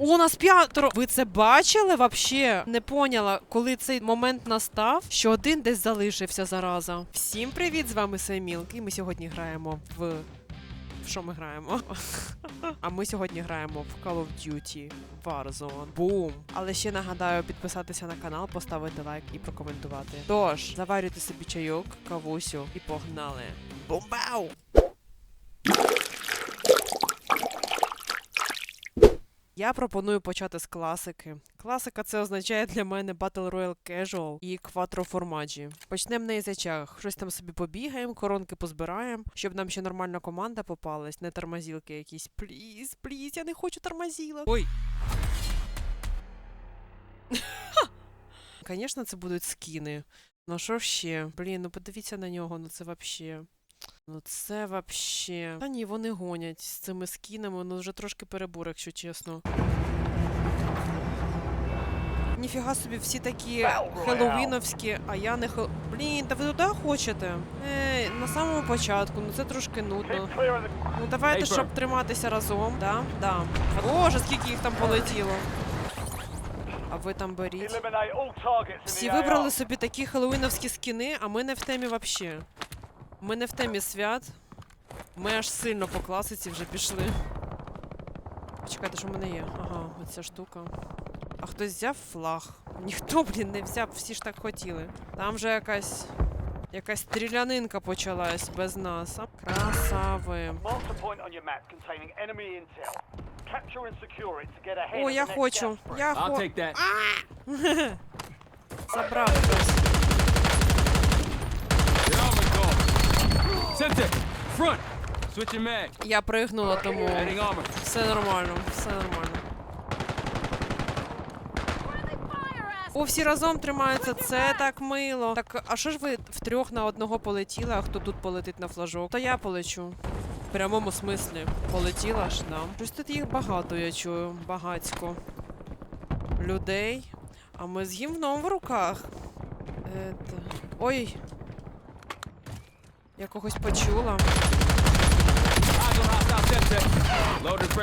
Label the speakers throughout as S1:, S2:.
S1: У нас п'ятеро. Ви це бачили вообще? Не поняла, коли цей момент настав, що один десь залишився зараза. Всім привіт! З вами Семілк. І ми сьогодні граємо в. Що ми граємо? А ми сьогодні граємо в Call of Duty Warzone. Бум! Але ще нагадаю підписатися на канал, поставити лайк і прокоментувати. Тож, заварюйте собі чайок, кавусю і погнали. Бумбау! Я пропоную почати з класики. Класика це означає для мене Battle Royale Casual і Quattro Formaggi. Почнемо на язичах. Щось там собі побігаємо, коронки позбираємо, щоб нам ще нормальна команда попалась, не тормозілки якісь. Пліз, пліз, я не хочу тормозілок. Ой. Звісно, це будуть скіни. Ну що ще? Блін, ну подивіться на нього, ну це вообще. Ну це вообще. Та ні, вони гонять з цими скінами, ну вже трошки перебор, якщо чесно. Ніфіга собі всі такі хеллоуіновські, а я не хел... Блін, та ви туди хочете? Ей, на самому початку, ну це трошки нудно. Ну давайте, щоб триматися разом, да? Да. Боже, скільки їх там полетіло. А ви там беріть. Всі вибрали собі такі хеллоуіновські скіни, а ми не в темі вообще. Ми не в темі свят. Ми аж сильно по класиці вже пішли. Почекайте, що в мене є. Ага, оця штука. А хтось взяв флаг? Ніхто, блін, не взяв, всі ж так хотіли. Там вже якась. Якась стрілянинка почалась без нас. Красави. О, я хочу. Я хочу. Забрав хтось.
S2: You're almost gone. Semtech, front. Switching mag.
S1: Я пригнула, тому все нормально, все нормально. О, всі разом тримаються, це так мило. Так, а що ж ви втрьох на одного полетіли, а хто тут полетить на флажок? То я полечу. В прямому смислі. Полетіла ж, да. Щось тут їх багато, я чую, багацько. Людей. А ми з гімном в руках. Ете... Ой. Я когось почула.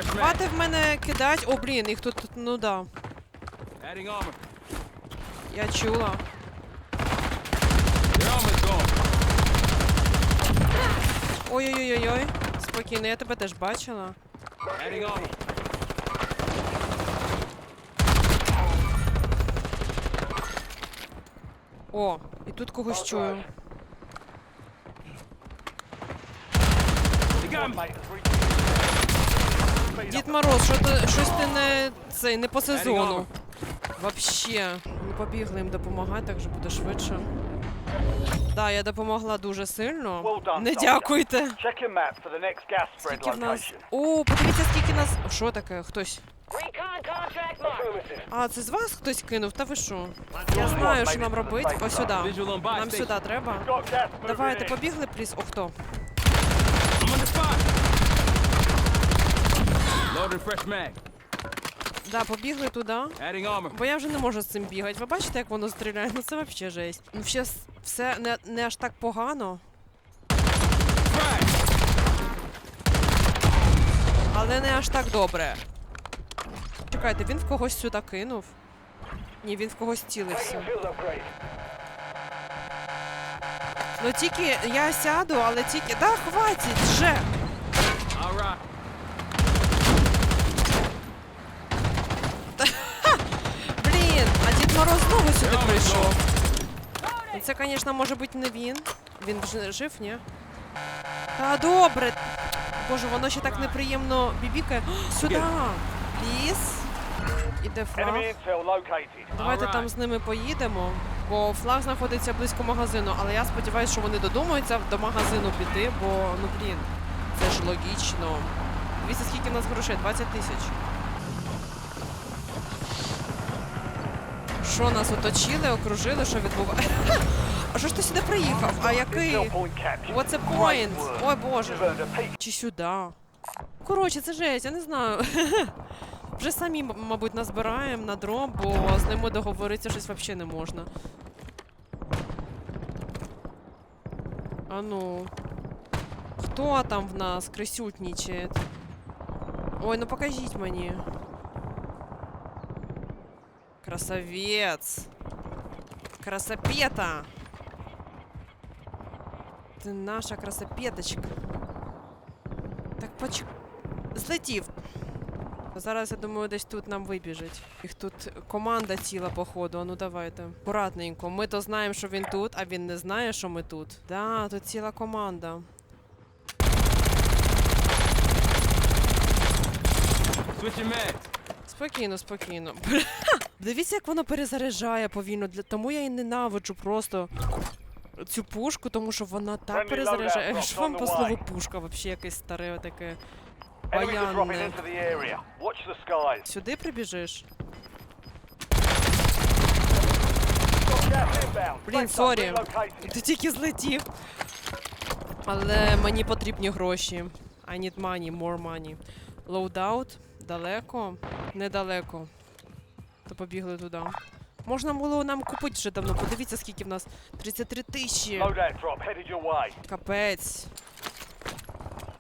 S1: Хвати в мене кидать. О, блін, їх тут, ну да. Я чула. Ой-ой-ой-ой. Спокійно, я тебе теж бачила. О, і тут когось чую.
S2: You got me.
S1: Дід Мороз, що ти щось ти не цей не по сезону. Вообще. Ми побігли їм допомагати, так же буде швидше. Да, я допомогла дуже сильно. Не дякуйте. Скільки в нас. О, подивіться, скільки нас. Що таке? Хтось. А, це з вас хтось кинув? Та ви що? Я знаю, що нам робити. Ось сюди. Нам сюди треба. Давайте, побігли, пліс. О, хто? Да, побігли туди. Бо я вже не можу з цим бігати. Ви бачите, як воно стріляє? Ну це взагалі жесть. Ну ще все не, не аж так погано, але не аж так добре. Чекайте, він в когось сюди кинув. Ні, він в когось цілився. Ну тільки я сяду, але тільки. Да, хватить вже! Блін, а Дід Мороз знову сюди прийшов. Ну, Це, звісно, може бути не він. Він ж жив, ні? Та добре. Боже, воно ще так неприємно бібікає. Сюди! Ліс. Іде
S3: located.
S1: Давайте там з ними поїдемо, бо флаг знаходиться близько магазину, але я сподіваюся, що вони додумаються до магазину піти, бо ну блін, це ж логічно. Дивіться, скільки в нас грошей? 20 тисяч. Що нас оточили, окружили, що відбувається? А що ж ти сюди приїхав? А який? What's the point? Ой боже. Чи сюди? Коротше, це жесть, я не знаю. Вже самі, м- мабуть, назбираємо на дрон, бо з ними договоритися щось взагалі не можна. А ну. Хто там в нас крисютнічає? Ой, ну покажіть мені. Красавець. Красапета. Ти наша красапеточка. Так поч... Злетів. Зараз, я думаю, десь тут нам вибіжить. Їх тут команда ціла, походу. А ну давайте. Акуратненько. Ми то знаємо, що він тут, а він не знає, що ми тут. Да, тут ціла команда. Спокійно, спокійно. Бля, Дивіться, як воно перезаряджає повільно. Для... Тому я і ненавиджу просто цю пушку, тому що вона так перезаряджає. Що вам по слову пушка, вообще якесь старе таке. Баянне. Сюди прибіжиш? Блін, сорі. Ти тільки злетів. Але мені потрібні гроші. I need money, more money. Loadout? Далеко? Недалеко. То побігли туди. Можна було нам купити вже давно. Подивіться, скільки в нас. 33 тисячі. Капець.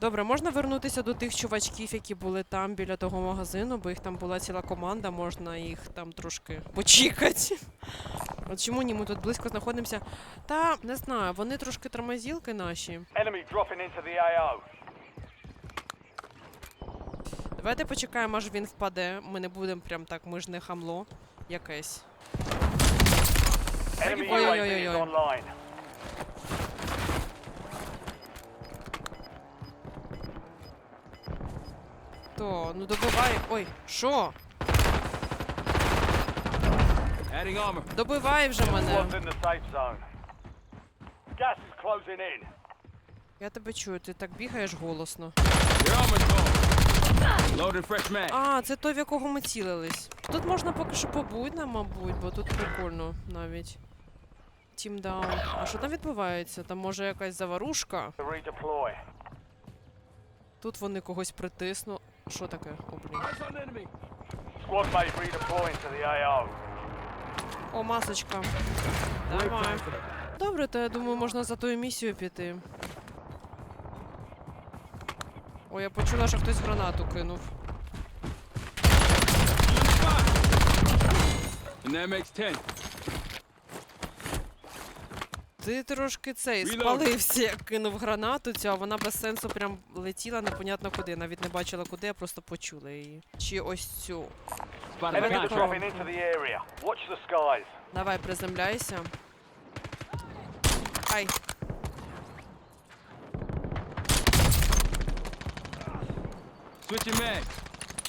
S1: Добре, можна вернутися до тих чувачків, які були там біля того магазину, бо їх там була ціла команда, можна їх там трошки почікати. От чому ні, ми тут близько знаходимося. Та не знаю, вони трошки тормозілки наші.
S3: Enemy dropping into the AO.
S1: Давайте почекаємо, аж він впаде. Ми не будемо прям так, ми ж не хамло якесь.
S3: Enemy
S1: То, ну добивай. Ой, що? Добивай вже мене. Я тебе чую, ти так бігаєш голосно. А, це той, в якого ми цілились. Тут можна поки що побути, мабуть, бо тут прикольно навіть. Тімдаун. А що там відбувається? Там може якась заварушка? Тут вони когось притисну. Що таке? О, блін.
S3: Squad mate redeploying to the AO.
S1: О, масочка. Давай. Добре, то я думаю, можна за тою місію піти. О, я почула, що хтось гранату кинув.
S2: And that makes 10.
S1: Ти трошки цей спалився, як кинув гранату цю, а вона без сенсу прям летіла непонятно куди. Навіть не бачила куди, я просто почула її. Чи ось цю. Давай, приземляйся. Ай.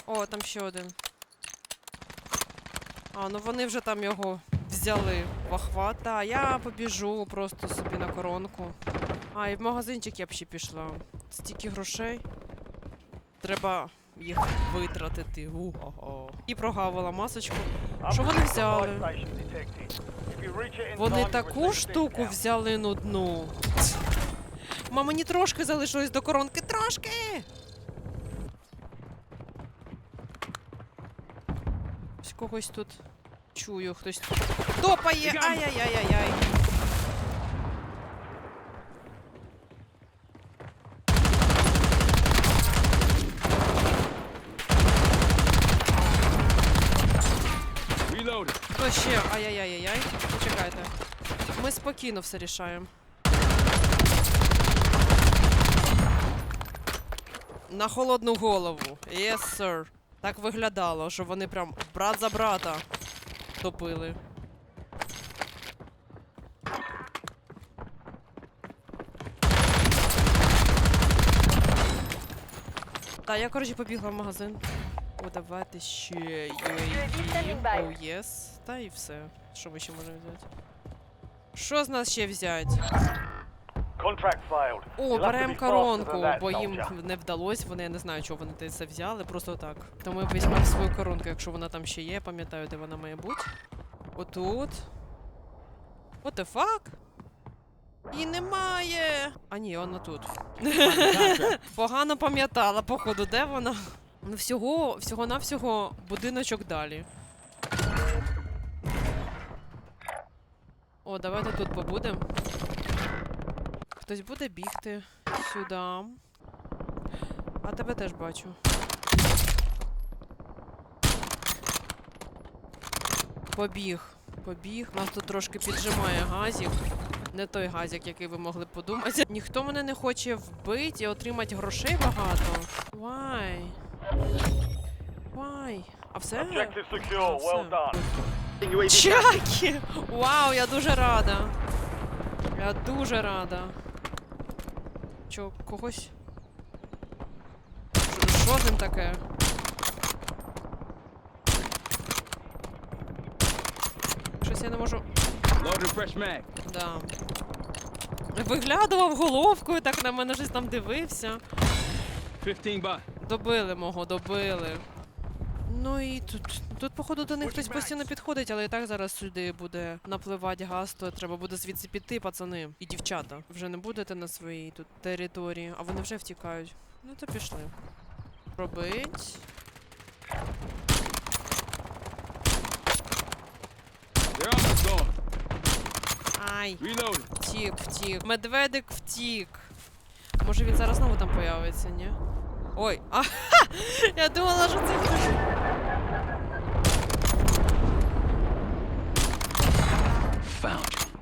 S1: О, там ще один. А, ну вони вже там його взяли в охват. Та, я побіжу просто собі на коронку. А, і в магазинчик я б ще пішла. Стільки грошей. Треба їх витратити. У-го-го. І прогавила масочку. Що вони взяли? Вони таку штуку взяли нудну. Ма, мені трошки залишилось до коронки. Трошки! Ось когось тут чую, хтось топає. Ай-яй-яй-яй-яй. Хто ще? Ай-яй-яй-яй. Почекайте. Ми спокійно все рішаємо. На холодну голову. Yes, sir. Так виглядало, що вони прям брат за брата топили. Та, я, коротше, побігла в магазин. О, давайте ще UAV. Oh, yes. Та і все. Що ми ще можемо взяти? Що з нас ще взяти? О, беремо коронку, бо їм не вдалося, вони я не знаю, чого вони це взяли, просто так. То ми візьмемо свою коронку, якщо вона там ще є, я пам'ятаю, де вона має бути. Отут. What the fuck? І немає. А ні, вона тут. Погано пам'ятала, походу, де вона? Ну, всього, всього навсього будиночок далі. О, давайте тут побудемо. Хтось буде бігти сюди. А тебе теж бачу. Побіг. Побіг. Нас тут трошки піджимає газів. Не той газик, який ви могли подумати. Ніхто мене не хоче вбити і отримати грошей багато. Why? Why? А все?
S3: Objective secure. Well done.
S1: Чакі! Вау, я дуже рада. Я дуже рада. Чо, когось? Що- з ним таке? Щось я не можу. Да. Виглядував головкою, так на мене щось там дивився. Добили мого, добили. Ну і тут, тут, походу, до них хтось постійно підходить, але і так зараз сюди буде напливати газ, то треба буде звідси піти, пацани. І дівчата. Вже не будете на своїй тут території, а вони вже втікають. Ну то пішли. Робить. Ай, втік, втік. Медведик втік. Може він зараз знову там появиться, ні? Ой, а я думала, що це хтось.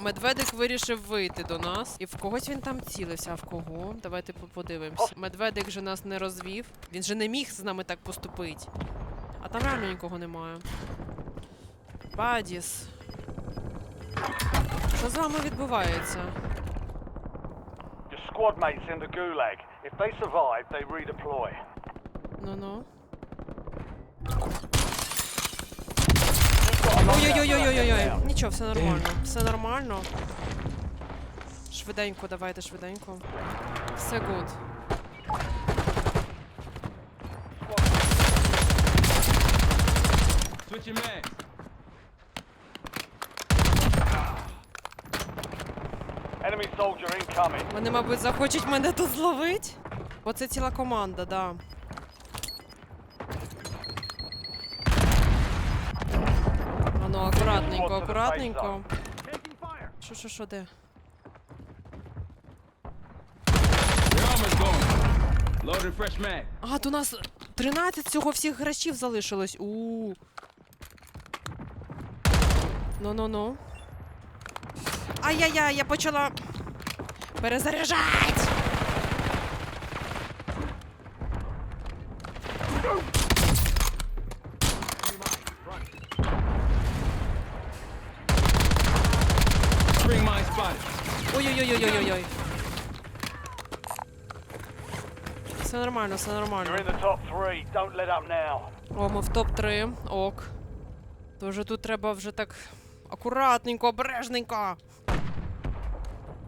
S1: Медведик вирішив вийти до нас. І в когось він там цілився, а в кого? Давайте по- подивимось. Медведик же нас не розвів. Він же не міг з нами так поступити. А там реально нікого немає. Бадіс. Що з вами відбувається?
S3: Your squad mates in the gulag. If they survive, they redeploy.
S1: Ну-ну.
S3: You've got a lockdown
S1: Ой-ой-ой-ой-ой-ой. Нічого, все нормально. Все нормально. Швиденько, давайте, швиденько. Все гуд. Вони, мабуть, захочуть мене тут зловити. Оце ціла команда, да. Акуратненько, акуратненько. Що, що, що, де? А, то у нас 13 всього всіх грачів залишилось. у Ну-ну-ну. Ай-яй-яй, я почала перезаряджать! Ой-ой-ой-ой-ой-ой. Все нормально, все
S3: You're
S1: нормально.
S3: in the top three. Don't let up now.
S1: О, ми в топ-3. Ок. Тож тут треба вже так акуратненько, обережненько.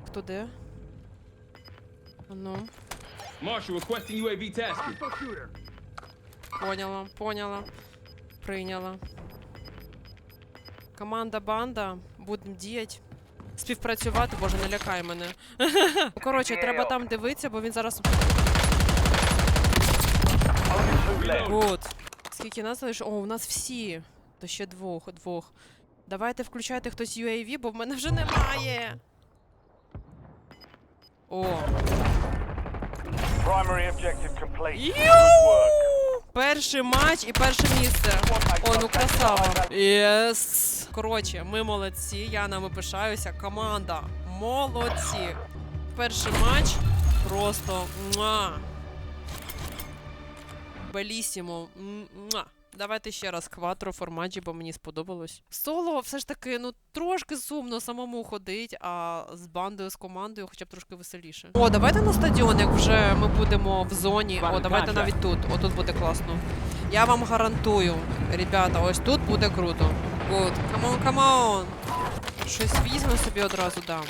S1: Хто де? Ну,
S2: Marshal requesting UAV tasking.
S1: поняла, поняла. Прийняла. Команда банда. Будемо діяти. Співпрацювати, боже, не лякай мене. Коротше, треба там дивитися, бо він зараз. Гуд. Скільки нас залишилось? О, у нас всі. То ще двох, двох. Давайте включайте хтось UAV, бо в мене вже немає. О.
S3: Primary objective complete. Good work.
S1: Перший матч і перше місце. О, ну красава. Єс. Коротше, ми молодці. Я нами пишаюся. Команда. Молодці. Перший матч просто. Белісімо. Давайте ще раз кватро формаджі, бо мені сподобалось. Соло все ж таки, ну трошки сумно самому ходить, а з бандою, з командою хоча б трошки веселіше. О, давайте на стадіон, як вже ми будемо в зоні. О, давайте навіть тут. Отут буде класно. Я вам гарантую, ребята, ось тут буде круто. Good. Come on, come on. Щось візьме собі одразу дам.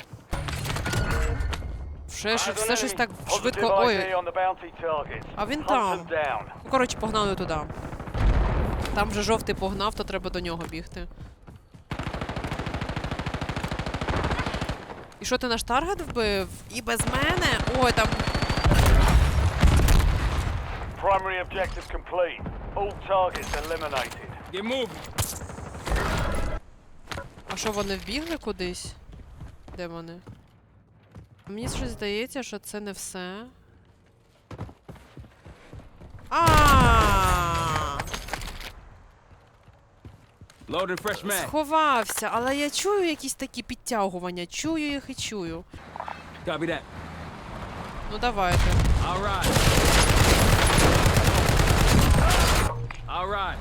S1: Все, ж- все щось так швидко. Ой. А він там. Ну, коротше, погнали туди. Там вже жовтий погнав, то треба до нього бігти. І що ти наш таргет вбив? І без мене? Ой, там.
S3: Primary objective complete. All targets eliminated.
S2: Get moving.
S1: А що вони вбігли кудись? Де вони? Мені щось здається, що це не все. А!
S2: Loading fresh mag.
S1: Сховався, але я чую якісь такі підтягування. Чую їх і чую. Ну давайте.
S2: All right. All right.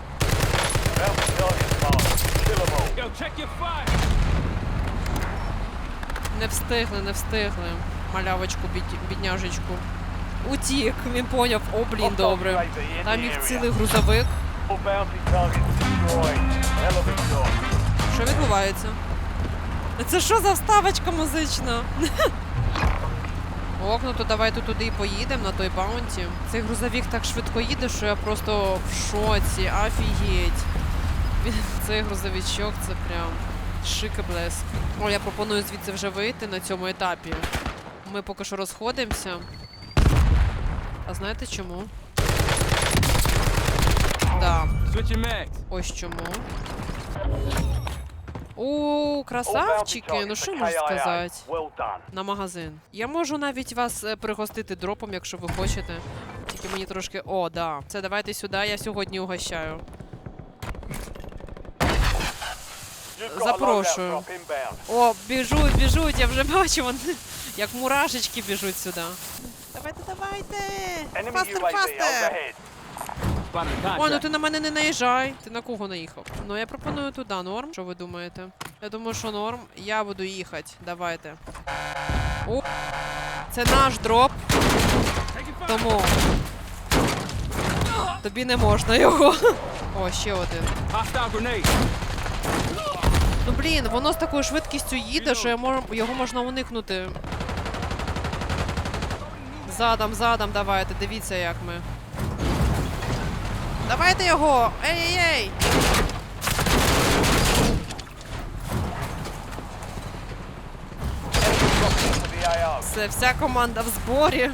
S3: Bounty targets marked. Kill 'em all.
S2: Yo, check your fire.
S1: Не встигли, не встигли. Малявочку, бід... бідняжечку. Утік, він поняв. О, блін, добре. Там їх цілий грузовик.
S3: All bounty targets destroyed.
S1: Що відбувається? Це що за вставочка музична? Ок, ну то давайте туди і поїдемо на той баунті. Цей грузовик так швидко їде, що я просто в шоці, офігеть. Цей грузовичок це прям шик і блеск. О, я пропоную звідси вже вийти на цьому етапі. Ми поки що розходимося. А знаєте чому? Да. Ось чому. О, красавчики, ну що можу сказати? На магазин. Я можу навіть вас е, пригостити дропом, якщо ви хочете. Тільки мені трошки. О, да. Це давайте сюди, я сьогодні угощаю. Запрошую. О, біжуть, біжуть, я вже бачу, вони як мурашечки біжуть сюди. Давайте, давайте! Фастер, фастер! О, ну ти на мене не наїжджай. Ти на кого наїхав? Ну я пропоную туди, норм. Що ви думаєте? Я думаю, що норм. Я буду їхати. Давайте. О, це наш дроп, тому. Тобі не можна його. О, ще один. Ну блін, воно з такою швидкістю їде, що я мож... його можна уникнути. Задом, задом давайте, дивіться, як ми. Давайте його! Ей-ей-ей! Це вся команда в зборі.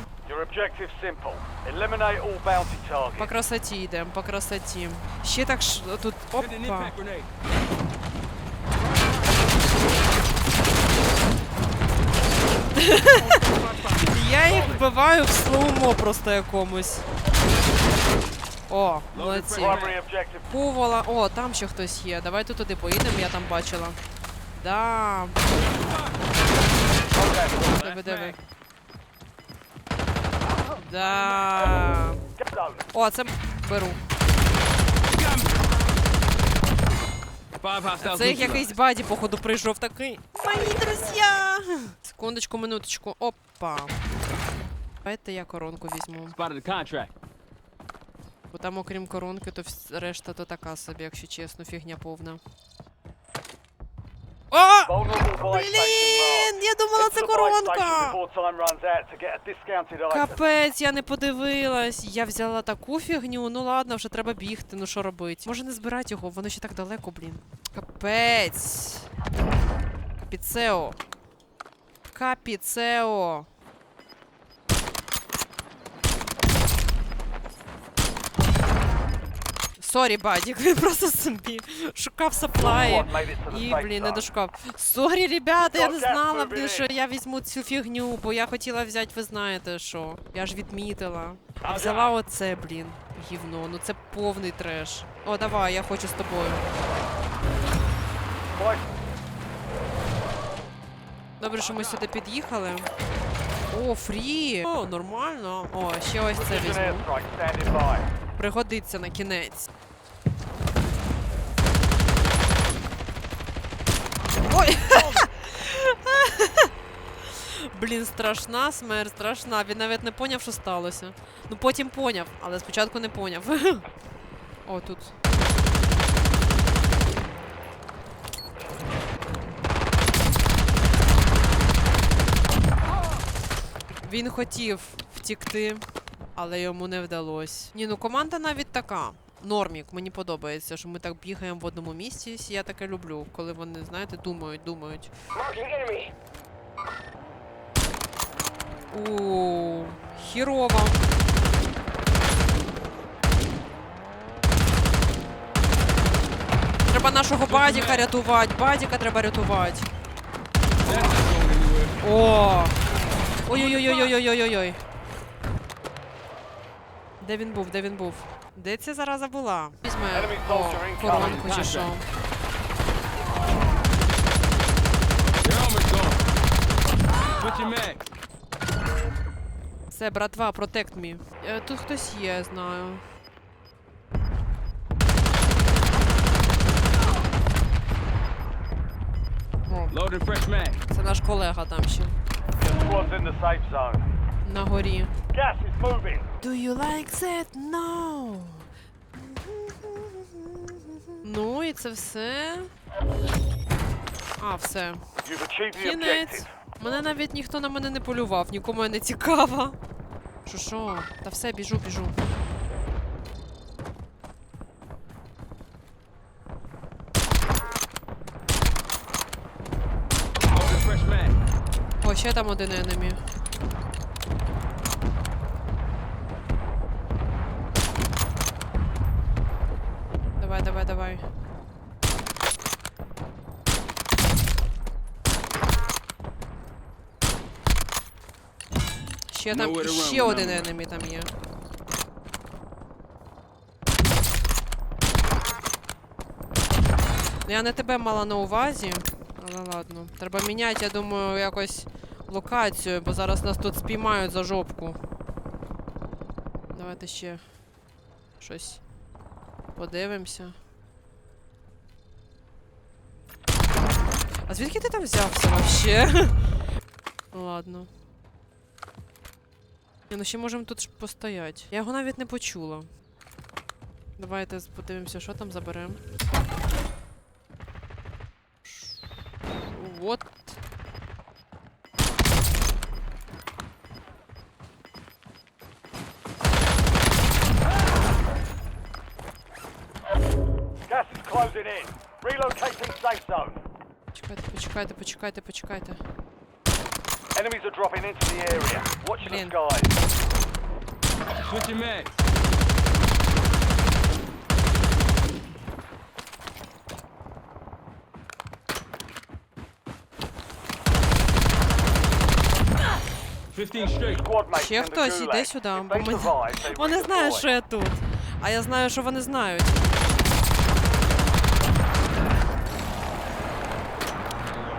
S1: По красоті йдемо, по красоті. Ще так ш... тут. Опа. Я їх вбиваю в слоумо просто якомусь. О, молодці.
S3: Primary
S1: О, там ще хтось є. Давайте туди поїдемо, я там бачила. Да. Диви, диви. Да. О, це беру. Це їх якийсь баді, походу, прийшов такий. Мої друзі! Секундочку, минуточку. Опа. Давайте я коронку візьму. Бо там, окрім коронки, то решта то така собі, якщо чесно, фігня повна. О! Блін, я думала, це коронка! Капець, я не подивилась. Я взяла таку фігню. Ну ладно, вже треба бігти. Ну що робити? Може не збирати його, воно ще так далеко, блін. Капець. Капіцео. Капіцео. Сорі, бадік, він просто собі шукав саплаї.
S3: The
S1: І, блін, не дошукав. Сорі, ребята, я не знала, блін, що я візьму цю фігню, бо я хотіла взяти, ви знаєте що. Я ж відмітила. А взяла оце, блін, гівно. Ну це повний треш. О, давай, я хочу з тобою. Добре, що ми сюди під'їхали. О, фрі! О, нормально. О, ще ось це візьму. Пригодиться на кінець. Ой! Блін, страшна смерть, страшна. Він навіть не поняв, що сталося. Ну потім поняв, але спочатку не поняв. О, тут. Він хотів втікти, але йому не вдалося. Ні, ну команда навіть така. Нормік, мені подобається, що ми так бігаємо в одному місці. Я таке люблю, коли вони, знаєте, думають, думають.
S4: Marking.
S1: У хірово. Треба нашого бадіка рятувати. Бадіка треба рятувати. О! Ой-ой-ой-ой-ой-ой-ой-ой. Де він був? Де він був? Де ця зараза була? Візьме коронку чи що. Все, братва, протект мі. Тут хтось є, знаю. Це наш колега там ще.
S3: Squad's in the safe zone.
S1: На горі.
S3: Gas is moving.
S1: Do you like that? No. Ну і це все. А, все.
S3: You've achieved the
S1: Кінець.
S3: objective.
S1: Мене навіть ніхто на мене не полював, нікому я не цікава. Що що? Та все, біжу, біжу. О, ще там один енемі. Давай, давай, давай. Ще там ще один енемі там є. Я не тебе мала на увазі, але ладно. Треба міняти, я думаю, якось локацію, бо зараз нас тут спіймають за жопку. Давайте ще щось подивимося. А звідки ти там взявся вообще? Ладно. Ні, ну ще можемо тут постояти. Я його навіть не почула. Давайте подивимося, що там заберемо. Вот.
S3: Gas is closing in. Relocating safe zone.
S1: Почекайте, почекайте, почекайте, почекайте.
S3: Enemies are dropping into the area. Watch the
S1: Блин.
S3: skies.
S2: Switching mag. Fifteen straight.
S3: Squad mates
S1: Ще
S3: in the
S1: хтось
S3: gulag.
S1: сюди,
S3: If
S1: бо
S3: they
S1: ми...
S3: survive, they
S1: вони знають,
S3: redeploy.
S1: що я тут. А я знаю, що вони знають.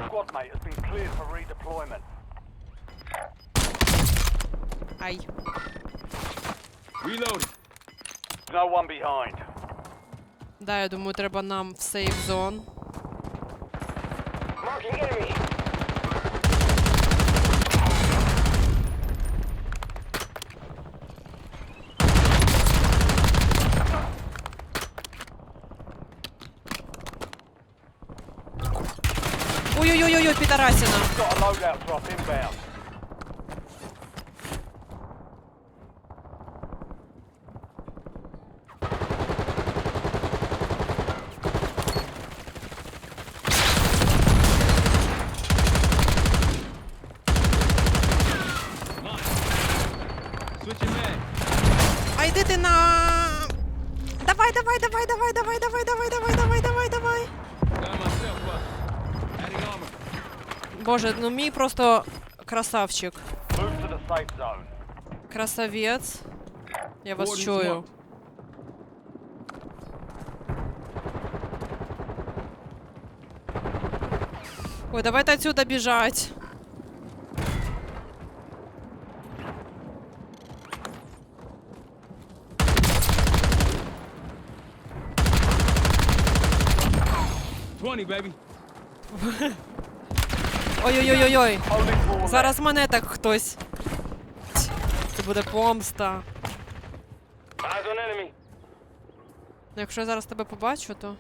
S3: Squad mate has been cleared for redeployment.
S1: Ай.
S2: Reloading.
S3: No one behind.
S1: Да, я думаю, треба нам в сейф зон.
S4: Marking enemy.
S1: Ой-ой-ой-ой, підарасіна.
S3: Got a loadout drop inbound.
S1: Боже, ну ми просто красавчик. красавец, Я вас чую. Ой, давай-то отсюда бежать.
S2: Twenty, baby.
S1: Ой-ой-ой-ой. Зараз мене так хтось. Це буде помста. Ну, Якщо я зараз тебе побачу, то.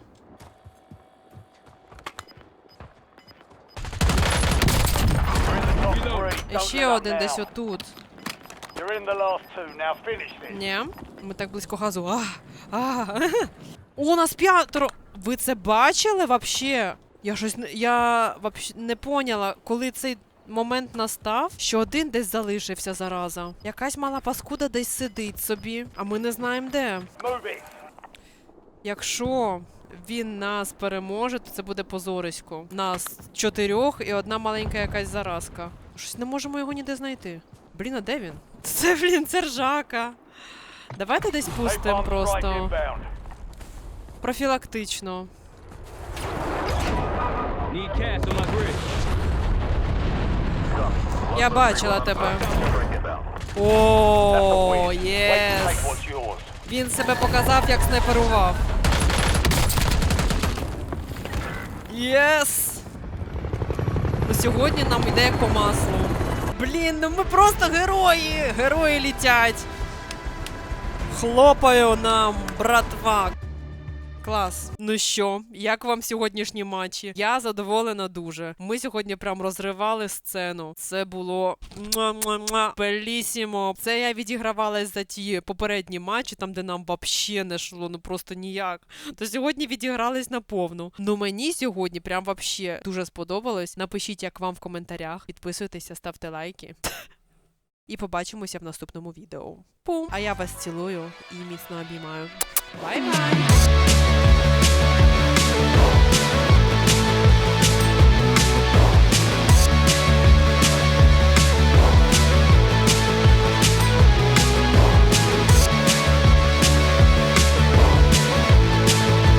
S1: І ще один десь отут. Ні. Ми так близько газу. А, а. У нас п'ятеро. Ви це бачили вообще? Я щось я вообще не поняла, коли цей момент настав, що один десь залишився зараза. Якась мала паскуда десь сидить собі, а ми не знаємо де. Якщо він нас переможе, то це буде позорисько. Нас чотирьох і одна маленька якась заразка. Щось не можемо його ніде знайти. Блін, а де він? Це, блін, це ржака. Давайте десь пустимо просто профілактично. Я бачила тебе. О, єс. Він себе показав, як снайперував. Єс! Ну сьогодні нам йде як по маслу. Блін, ну ми просто герої! Герої літять! Хлопаю нам, братва! Клас. Ну що, як вам сьогоднішні матчі? Я задоволена дуже. Ми сьогодні прям розривали сцену. Це було белісімо. Це я відігравалась за ті попередні матчі, там де нам вообще не йшло, ну просто ніяк. То сьогодні відігрались на повну. Ну мені сьогодні прям вообще дуже сподобалось. Напишіть, як вам в коментарях. Підписуйтеся, ставте лайки. І побачимося в наступному відео. Пум! А я вас цілую і міцно обіймаю. Бай-бай!